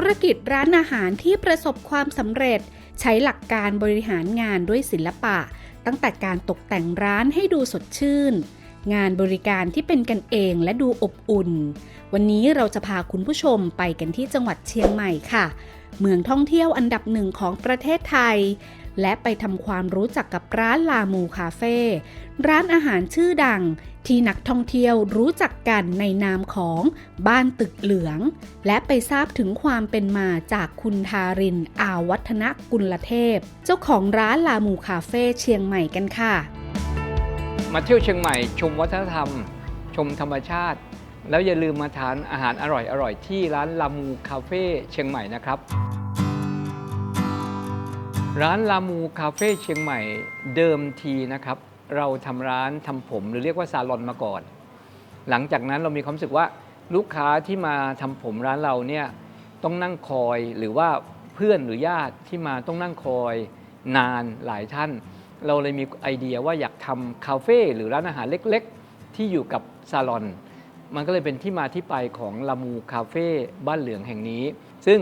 ธุรกิจร้านอาหารที่ประสบความสำเร็จ ใช้หลักการบริหารงานด้วยศิลปะ ตั้งแต่การตกแต่งร้านให้ดูสดชื่น งานบริการที่เป็นกันเองและดูอบอุ่น วันนี้เราจะพาคุณผู้ชมไปกันที่จังหวัดเชียงใหม่ค่ะ เมืองท่องเที่ยวอันดับหนึ่งของประเทศไทย และไปทำความรู้จักกับร้านลามูคาเฟ่ร้านอาหารชื่อดังที่นักท่องเที่ยวรู้จักกันในนามของบ้านตึกเหลือง และไปทราบถึงความเป็นมาจากคุณทารินอาวัฒนกุลเทพ เจ้าของร้านลามูคาเฟ่เชียงใหม่กันค่ะ มาเที่ยวเชียงใหม่ ชมวัฒนธรรม ชมธรรมชาติ แล้วอย่าลืมมาทานอาหารอร่อยๆที่ร้านลามูคาเฟ่เชียงใหม่นะครับ ร้านลามูคาเฟ่เชียงใหม่เดิมทีนะครับ เราทำร้านทำผมหรือเรียกว่าซาลอนมาก่อน หลังจากนั้นเรามีความรู้สึกว่าลูกค้าที่มาทำผมร้านเราเนี่ยต้องนั่งคอยหรือว่าเพื่อนหรือญาติที่มาต้องนั่งคอยนานหลายท่าน เราเลยมีไอเดียว่าอยากทำคาเฟ่หรือร้านอาหารเล็กๆ ที่อยู่กับซาลอน มันก็เลยเป็นที่มาที่ไปของลามูคาเฟ่บ้านเหลืองแห่งนี้ ซึ่ง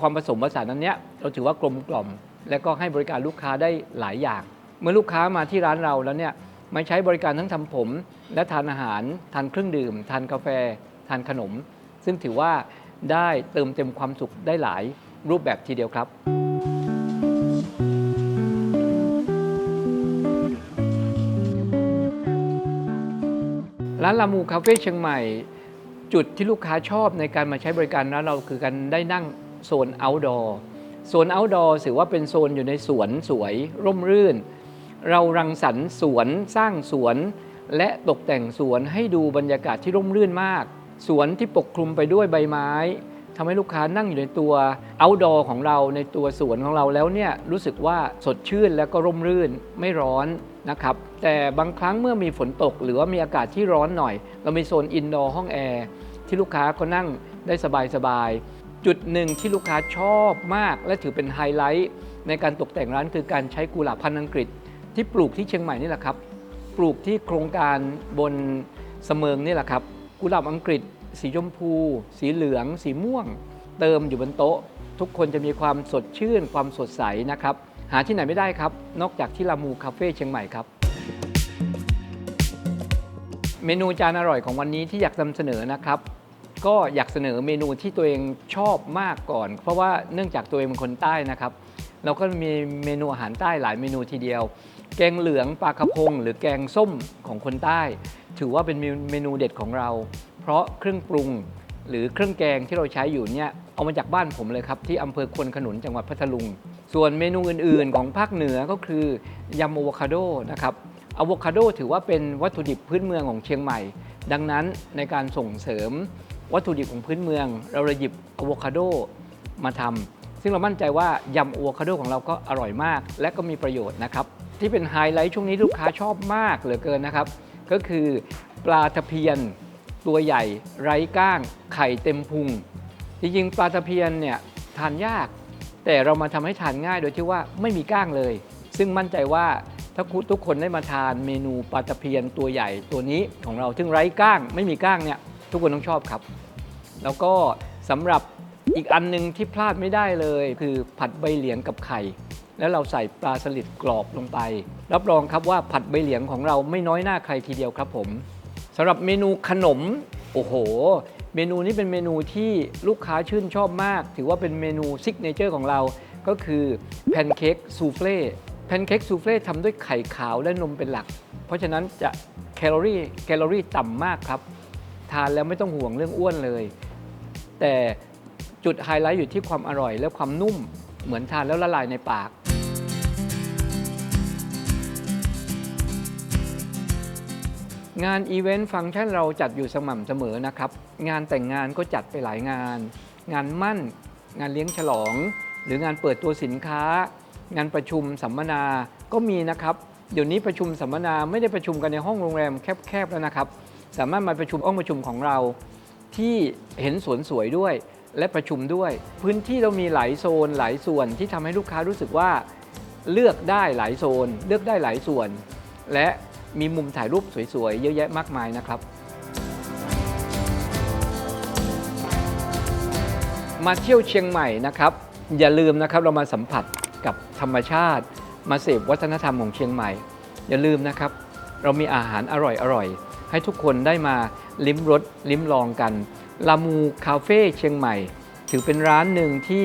ความผสมผสานนั้นเนี้ยเราถือว่ากลมกล่อม และก็ให้บริการลูกค้าได้หลายอย่าง เมื่อลูกค้ามาที่ร้านเราแล้วเนี่ยมาใช้บริการทั้งทำผม และทานอาหาร ทานเครื่องดื่ม ทานกาแฟ ทานขนม ซึ่งถือว่าได้เติมเต็มความสุขได้หลายรูปแบบทีเดียวครับ ร้านลามูคาเฟ่เชียงใหม่ จุดที่ลูกค้าชอบในการมาใช้บริการร้านเราคือการได้นั่งโซน outdoor โซน outdoor ถือว่าเป็นโซนอยู่ในสวนสวยร่มรื่น เรารังสรรค์สวนสร้างสวน และตกแต่งสวนให้ดูบรรยากาศที่ร่มรื่นมาก สวนที่ปกคลุมไปด้วยใบไม้ทำให้ลูกค้านั่งอยู่ในตัว outdoor ของเราในตัวสวนของเราแล้วเนี่ยรู้สึกว่าสดชื่นและก็ร่มรื่นไม่ร้อนนะครับแต่บางครั้งเมื่อมีฝนตก หรือว่ามีอากาศที่ร้อนหน่อย เรามีโซนอินดอร์ห้องแอร์ที่ลูกค้าก็นั่งได้สบายๆ จุดหนึ่งที่ลูกค้าชอบมาก และถือเป็นไฮไลท์ในการตกแต่งร้านคือการใช้กุหลาบพันธุ์อังกฤษ ที่ปลูกที่เชียงใหม่นี่แหละครับ ปลูกที่โครงการบนเสมิงนี่แหละครับ กุหลาบอังกฤษ สีชมพู สีเหลือง สีม่วง เติมอยู่บนโต๊ะ ทุกคนจะมีความสดชื่น ความสดใสนะครับ หาที่ไหนไม่ได้ครับ นอกจากที่ลามูคาเฟ่เชียงใหม่ครับ เมนูจานอร่อยของวันนี้ที่อยากนำเสนอนะครับ ก็อยากเสนอเมนูที่ตัวเองชอบมากก่อน เพราะว่าเนื่องจากตัวเองเป็นคนใต้นะครับ เราก็มีเมนูอาหารใต้หลายเมนูทีเดียว แกงเหลืองปลากระพง หรือแกงส้มของคนใต้ ถือว่าเป็นเมนูเด็ดของเรา เพราะเครื่องปรุงหรือเครื่องแกงที่เราใช้อยู่เนี่ยเอามาจากบ้านผมเลยครับ ที่อำเภอควนขนุนจังหวัดพัทลุง ส่วนเมนูอื่นๆ ของภาคเหนือก็คือยำอะโวคาโดนะครับอะโวคาโดถือว่าเป็นวัตถุดิบพื้นเมืองของเชียงใหม่ ดังนั้นในการส่งเสริม วัตถุดิบของพื้นเมือง เราเลยหยิบอะโวคาโดมาทำซึ่งเรามั่นใจว่ายำอะโวคาโดของเราก็อร่อยมาก และก็มีประโยชน์นะครับ ที่เป็นไฮไลท์ช่วงนี้ลูกค้าชอบมากเหลือเกินนะครับ ก็คือปลาตะเพียน ตัวใหญ่ ไร้ก้าง ไข่เต็มพุง จริงๆ ปลาตะเพียนเนี่ยทานยาก แต่เรามาทำให้ทานง่ายโดยที่ว่าไม่มีก้างเลย ซึ่งมั่นใจว่าถ้าคุณทุกคนได้มาทานเมนูปลาตะเพียนตัวใหญ่ตัวนี้ของเราซึ่งไร้ก้างไม่มีก้างเนี่ย ทุกคนต้องชอบครับ แล้วก็สำหรับอีกอันหนึงที่พลาดไม่ได้เลย คือผัดใบเหลียงกับไข่ แล้วเราใส่ปลาสลิดกรอบลงไป รับรองครับว่าผัดใบเหลียงของเราไม่น้อยหน้าใครทีเดียวครับผมสำหรับเมนูขนมโอ้โห เมนูนี้เป็นเมนูที่ลูกค้าชื่นชอบมาก ถือว่าเป็นเมนูซิกเนเจอร์ของเราก็คือแพนเค้กซูเฟ่แพนเค้กซูเฟ่ทำด้วยไข่ขาวและนมเป็นหลัก เพราะฉะนั้นจะแคลอรี่แคลอรี่ต่ำมากครับ ทานแล้วไม่ต้องห่วงเรื่องอ้วนเลย แต่จุดไฮไลท์อยู่ที่ความอร่อยและความนุ่มเหมือนทานแล้วละลายในปาก งานอีเวนต์ฟังก์ชันเราจัดอยู่สม่ำเสมอนะครับ งานแต่งงานก็จัดไปหลายงาน งานมั่น งานเลี้ยงฉลอง หรืองานเปิดตัวสินค้า งานประชุมสัมมนาก็มีนะครับ เดี๋ยวนี้ประชุมสัมมนาไม่ได้ประชุมกันในห้องโรงแรมแคบๆแล้วนะครับ สามารถมาประชุมห้องประชุมของเราที่เห็นสวนสวยด้วย และประชุมด้วย พื้นที่เรามีหลายโซนหลายส่วนที่ทำให้ลูกค้ารู้สึกว่าเลือกได้หลายโซน เลือกได้หลายส่วน และมีมุมถ่ายรูปสวยๆ เยอะแยะมากมายนะครับมมาเที่ยวเชียงใหม่นะครับ อย่าลืมนะครับเรามาสัมผัสกับธรรมชาติ มาเสพวัฒนธรรมของเชียงใหม่ อย่าลืมนะครับ เรามีอาหารอร่อยๆ ให้ทุกคนได้มาลิ้มรสลิ้มลองกันลามูคาเฟ่เชียงใหม่ ถือเป็นร้านหนึ่งที่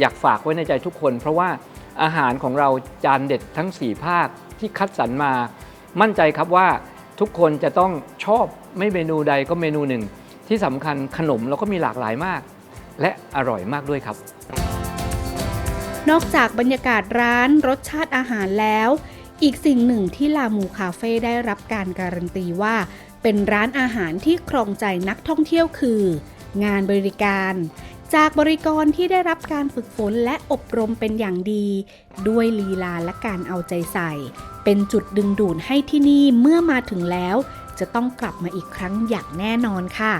อยากฝากไว้ในใจทุกคน เพราะว่าอาหารของเราจานเด็ดทั้ง 4 ภาคที่คัดสรรมา มั่นใจครับว่าทุกคนจะต้องชอบไม่เมนูใดก็เมนูหนึ่ง ที่สำคัญขนมเราก็มีหลากหลายมาก และอร่อยมากด้วยครับ นอกจากบรรยากาศร้านรสชาติอาหารแล้ว อีกสิ่งหนึ่งที่ลามูคาเฟ่ได้รับการการันตีว่า เป็นร้านอาหารที่ครองใจนักท่องเที่ยวคือ งานบริการ จากบริกรที่ได้รับการฝึกฝนและอบรมเป็นอย่างดี ด้วยลีลาและการเอาใจใส่ เป็นจุดดึงดูดให้ที่นี่เมื่อมาถึงแล้ว จะต้องกลับมาอีกครั้งอย่างแน่นอนค่ะ